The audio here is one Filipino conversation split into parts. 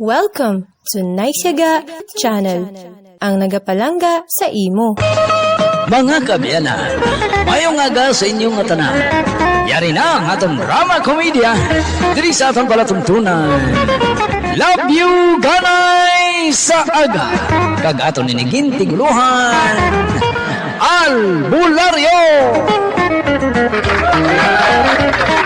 Welcome to Naisyaga Channel, ang nagapalangga sa imo. Mga kabiyana, mayong aga sa inyong nga tanan. Yari na ang atong drama komedya diri sa atong palatuntunan. Love you, ganay sa aga. Kag aton ninigin tiguluhan. Albularyo! Eh,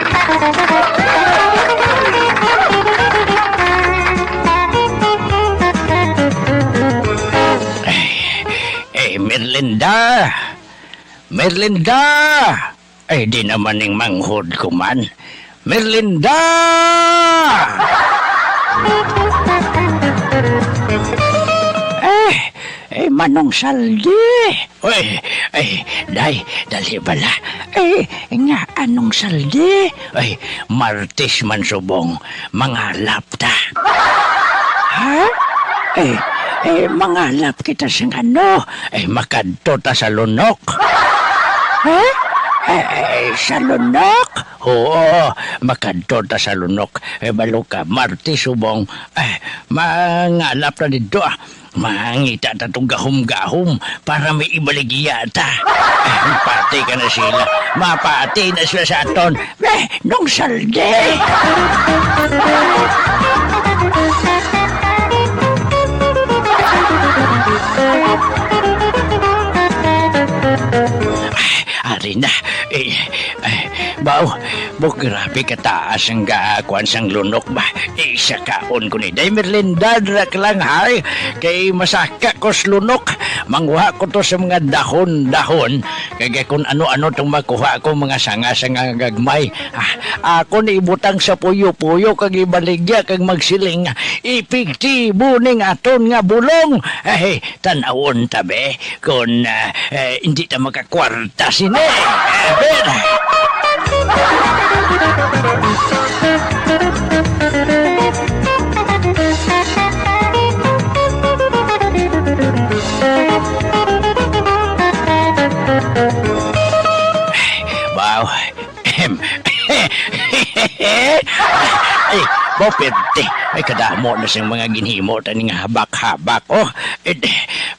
Merlinda! Ay, di naman yung manghod ko man. Merlinda! Eh, eh, manong saldi. Uy, ay, day, dali bala. Eh, nga, anong saldi? Ay, martis man subong, mga lapta. Ha? Eh, eh, mangalap kita sa ano? Eh, makadto ta sa lunok. Ha? Eh, sa lunok? Oo, makadto ta. Eh, balo ka, Marti subong. Eh, mangalap na dito ah. Mangita ta itong gahom-gahom para may ibaligya ta. Eh, pati ka na sila. Mapati na sila sa aton. Eh, nung salde. Ari na. Eh, eh, bao, bo grabe kataas ang gaakuan sang lunok ba? Eh, sa kaon ko ni Day Merlinda, drak lang hay. Kay masaka ko lunok. Mangwa ko to sa mga dahon-dahon. Kaya kung ano-ano itong makuha ko mga sanga-sanga gagmay. Ah, ako ni ibutang sa puyo-puyo kag ibaligya kag magsiling. Ipiktibo ning aton nga bulong. Eh, tanawon tabi kung ah, eh, hindi ta makakwarta sini. Eh, ben. Wow. Ay, bo pwede. Ay, kadamo na siyang mga ginhimo taning habak-habak. Oh, eh,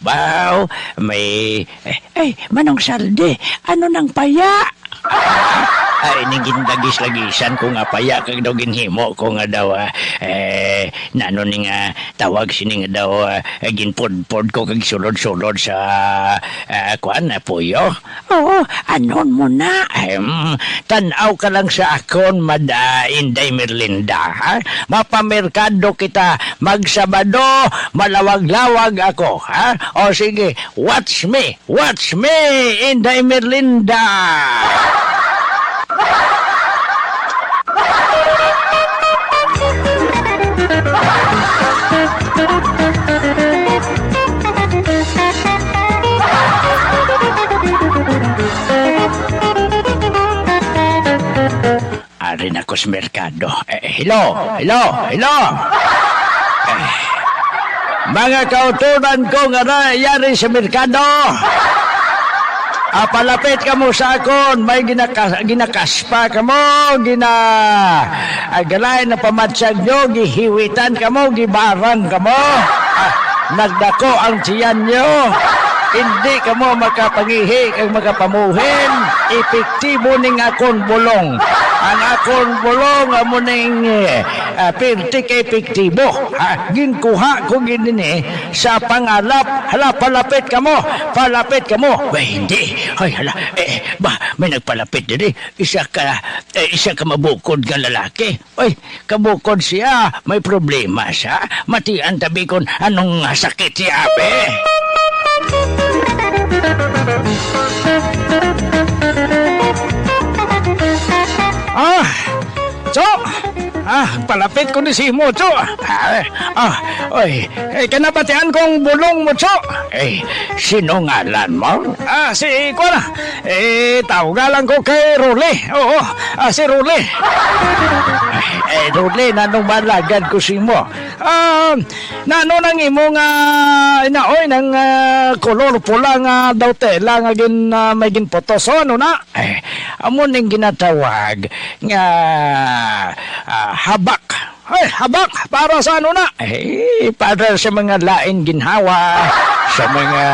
wow, may... Eh, ay, manong salde, ano nang paya? Ay, ning gindagis-lagisan ko nga paya kag daw ginhimo ko nga daw ah, eh nano ni nga tawag sini nga daw ah, ginpod-pod ko kag sulod-sulod sa uh, kuan na puyo. Oo, anon mo na. Um, tanaw ka lang sa akon mada Inday Merlinda. Ha? Mapamerkado kita magsabado malawag-lawag ako. Ha? O sige, watch me, watch me Inday Merlinda. Ari na ko sa. Eh, hello, hello, hello. Eh, mga kautunan ko nga na yari sa merkado. Ah, palapit ka mo sa akon, may ginakas, ginakaspa ka mo, gina... Ah, galay na pamatsag nyo, gihiwitan ka mo, gibarang ka mo. Ah, nagdako ang tiyan nyo. Hindi ka mo makapangihi kag makapamuhin. Epektibo ning akon bulong. Ang akon bulong amo ning uh, pirti kay epektibo. Ha, ginkuha ko ginini sa pangalap. Hala, palapit ka mo. Palapit ka mo. Ba, hindi. Ay, hala. Eh, ba, may nagpalapit din eh. Isa ka, eh, isa ka mabukod ka lalaki. Ay, kabukod siya. May problema siya. Matian tabi kon anong sakit siya, abe. Ah, palapit ko ni si mo, Cho. Ah, ah, oy, eh, kanapatian kong bulong mo, Cho. Eh, sino ngalan mo? Ah, si Kuala. Eh, tawagan ko kay Rule. Oo, ah, si Rule. Eh, Rule, nanong malagad ko si mo. Ah, nano nang imo nga inaoy nang uh, kolor pula nga daw tela nga gin uh, may gin potos so ano na eh amo ginatawag nga ah, habak Ay, habak, para sa ano na? Eh, para sa mga lain ginhawa, sa mga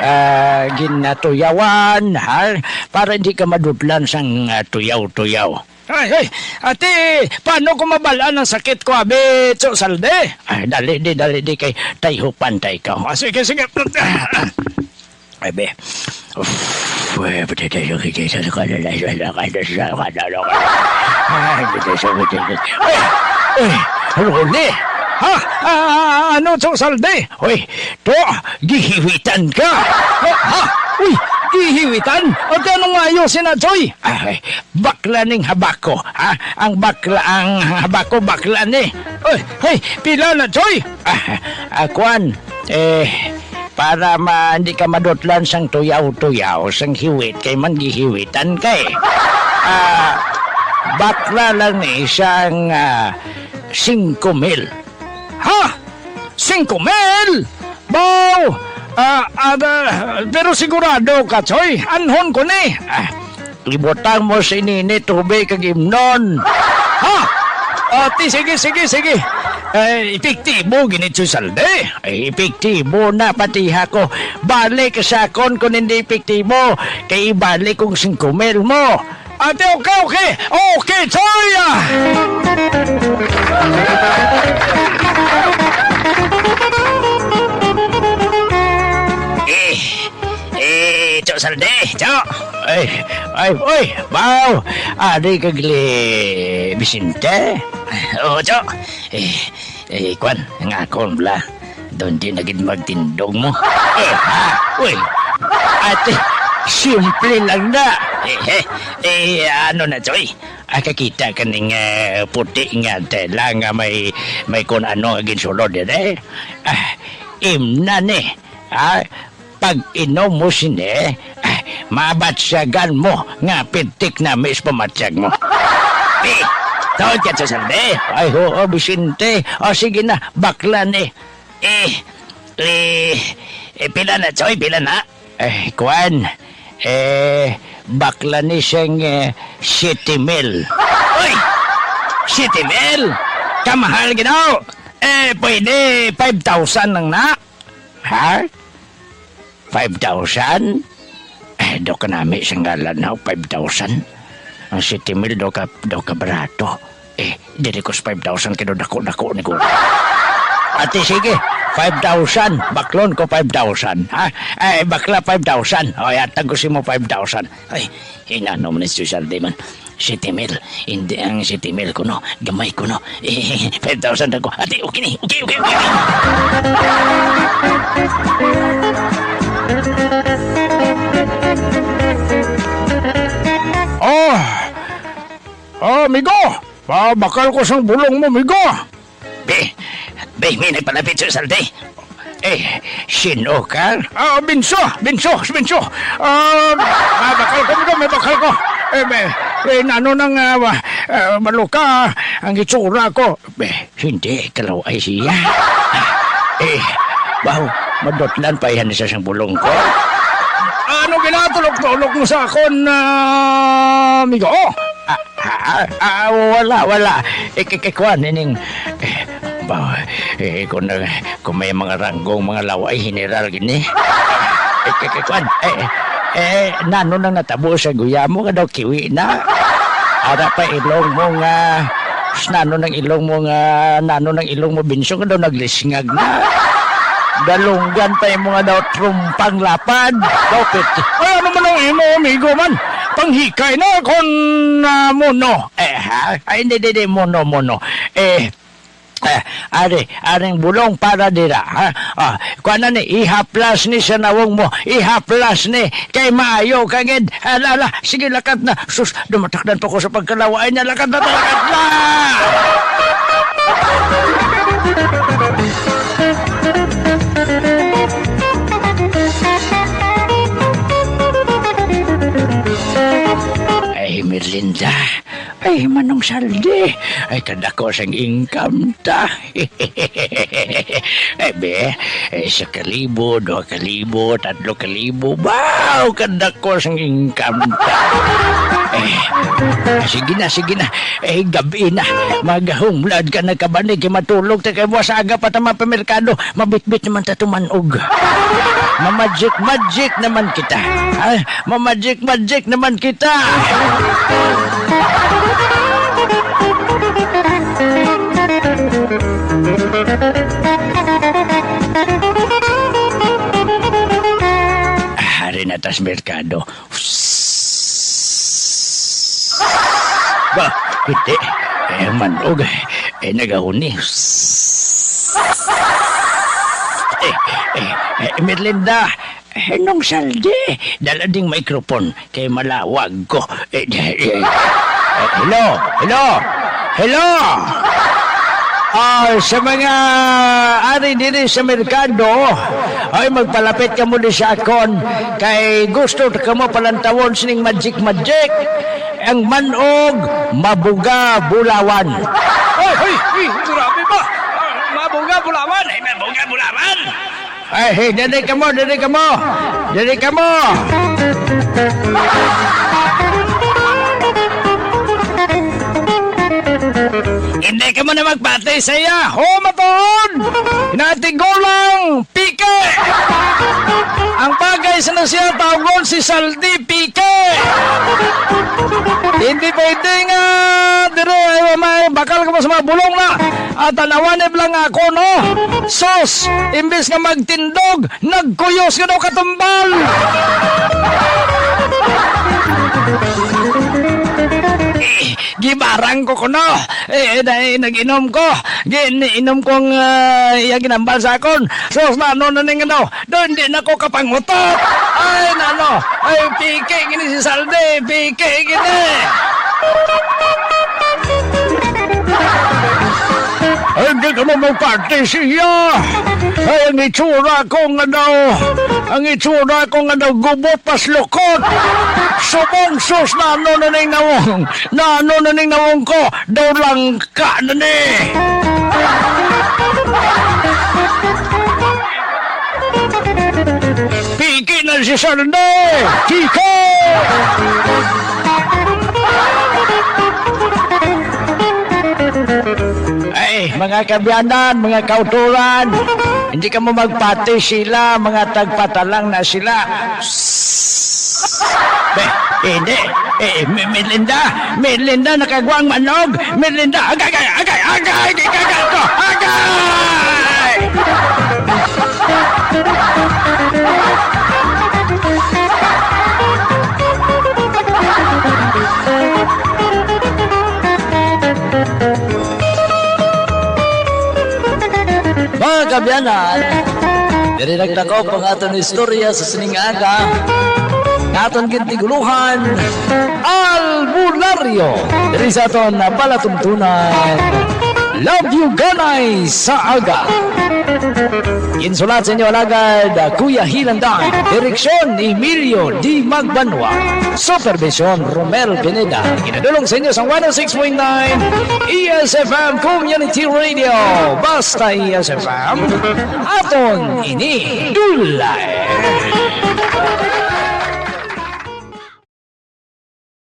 ah, ginatuyawan, ha? Para hindi ka madudlan sang ah, tuyaw-tuyaw. Ay, ay, ate, paano ko mabalaan ang sakit ko, abe, so salde? Ay, dali, di, dali, di, kay tayo pantay ka. Ah, sige, sige. Ay, be. Uff, eh, pati tayo kikita sa kanila, sa kanila, sa kanila, Ay, pati sa kanila. Ay, ay, Rone, ha? Ah, ano to, salde? Uy, to, gihiwitan ka. Ha? ha? Uy, gihiwitan? O anong ayusin na, Joy? Ay, bakla ning habako, ha? Ang bakla, ang habako bakla ni. Uy, hey, pila na, Joy? Ah, akuan, eh, para ma hindi ka madutlan sang tuyaw-tuyaw, sang hiwit, kay man gihiwitan kay. Ah, bakla lang ni isang ah, 5 mil. Ha? 5 mil? Bow! Ah, ada, pero sigurado ka, Choy. Anhon ko ni. Ah, ibutang mo si Nini tubig kag imnon. Ha? Ah, ti, sige, sige, sige. Eh, epektibo ginit si Salde. Eh, epektibo na pati ko. Balik sa akon kung hindi epektibo. Kay ibalik kong 5 mil mo. Ate, okay, okay. Okay, Choy! ah. Cok Salde, Cok. Ay, ay, oy, bao. Adi kagli Bisinte. Oo, Cok. Eh, eh, kwan, nga akon bla. Doon din naging magtindog mo. Eh, ha? Uy, ate, simple lang na. Eh, eh, eh, ano na, Choy? Ah, kakita ka ning eh, puti nga tela nga may, may kung ano agin sulod din eh. Ah, imna ni. Ah, pag inom mo sini, ah, mabatsyagan mo nga pitik na mis pamatsyag mo. Eh, tawad ka sa sandi. Ay, oo, Vicente. O, sige na, bakla ni. Eh, eh, eh, pila na, Choy, pila na. Eh, kuan, eh, bakla ni siyang eh, city mill. Uy! City mill? Kamahal ginaw. Eh, pwede 5,000 lang na. Ha? 5,000? Eh, do ka namin siyang ngalan na 5,000. Ang city mill do ka, do ka barato. Eh, dili ko sa 5,000 kino dako-dako ni ko. Ate, sige. 5,000. Baklon ko 5,000. Ha? Eh, bakla 5,000. O, yatag ko si mo 5,000. Ay, inano mo ni Susan Diman. City Mill. Hindi ang City Mill ko, no? Gamay ko, no? Eh, 5,000 ako. Ate, okay ni. Okay, okay, okay. okay. Oh! Oh, migo! Ah, bakal ko sang bulong mo, migo! Be, be, may nagpalapit sa salde. Eh, sino ka? Ah, Binso! Binso! Binso! Ah, ah, bakal ko, migo, may bakal ko. Eh, be, eh, nano nang uh, uh, maluka ang itsura ko. Be, hindi, kalaw ay siya. Eh, wow, madotlan pa yan sa siyang bulong ko. Ano ginatulog-tulog mo sa akon, uh, migo? Ah, ah, ah, wala, wala. Kikikuan, nining... Eh, ba, eh, kung, na- kung may mga ranggong mga laway, general gini. Eh, kikikuan, eh, eh, nano nang natabo sa guya mo, nga daw kiwi na. Ara pa ilong mo nga, nano ng ilong mo nga, nano ng ilong mo, binsyo nga daw naglisngag na. Dalunggan pa yung mga daw trumpang lapad. Bakit? Ay, ano man ang imo, amigo man? Panghikay na kon na mono. Eh, ha? Ay, hindi, hindi, mono, mono. Eh, Eh, ari, aring bulong para dira, ha? Ah, kuana ni, ihaplas ni sa nawong mo, ihaplas ni, kay maayo kagid, alala, sige lakat na, sus, dumatakdan pa ko sa pagkalawaan niya, lakat na, lakat na! Ay, Merlinda. Ay, manong saldi. Ay, kada ko sang income ta. Eh, be, eh, sa kalibo, dua kalibo, tatlo kalibo, wow, kada ko sang income ta. Eh, sige na, sige na. Eh, gabi na. Maghumlad ka na kabani, kay matulog ta kay buwas aga pa tama pa merkado. Mabitbit naman ta tumanog. Mamagic magic naman kita. Ha? Mamagic magic naman kita. Hari na tas merkado. Ba, hindi. Eh, manog. Eh, nagahuni. Eh, eh, eh, Merlinda, eh, nung saldi, dala ding microphone kay malawag ko. Eh, eh, eh, hello, hello, hello! Ah, sa mga ari diri sa merkado, ay magpalapit ka mo di sa akon kay gusto ka mo palantawon sining magic magic ang manog mabuga bulawan. Hoy, hoy, hoy, grabe ba? Mabuga bulawan, ay mabuga bulawan. Ay, hey, dali ka mo, dali ka mo. Dali ka mo. Hindi ka mo na magpatay sa iya. Ho! Hinatigo lang, pike! Ang bagay sa na siya, tawgon si Saldi Pike! Hindi pwede nga, dire, ay, may bakal ka mo sa mga bulong na. At tanawanib lang ako, no? Sos, imbes nga magtindog, nagkuyos ka daw katumbal! Eh, gibarang ko kuno. Eh, dahil nag-inom ko. Giniinom kong uh, iya ginambal sa akon. So, nano na ning ano, doon din ako kapangutot. Ay, nano, ay, pike, gini si Salde, pike, gini. Ka mo magparte siya. Ay, ang itsura ko nga daw, ang itsura ko nga daw, gubot pas lukot. Subong sus na ano na ning nawong, na ano na ning nawong ko, daw lang ka na ni. Piki na si Sarne! Kiko! Mga kabyanan, mga kauturan, hindi ka mo magpati sila, mga tagpatalang na sila. Be, hindi. Eh, Melinda, Melinda, nakagwang manog. Melinda, agay, agay, agay, agay, agay, agay, ko, agay! Mga kabyanan, diri nagtako pang aton istorya sa sining aga. Aton gintiguluhan, Albularyo. Diri sa aton na palatuntunan. Love you ganay sa aga. Insulat sa inyo alagad, Kuya Hilandan, Direksyon Emilio D. Magbanwa, Supervision Romel Pineda, Ginadulong sa inyo sa 106.9 ESFM Community Radio, basta ESFM, aton ini dulay.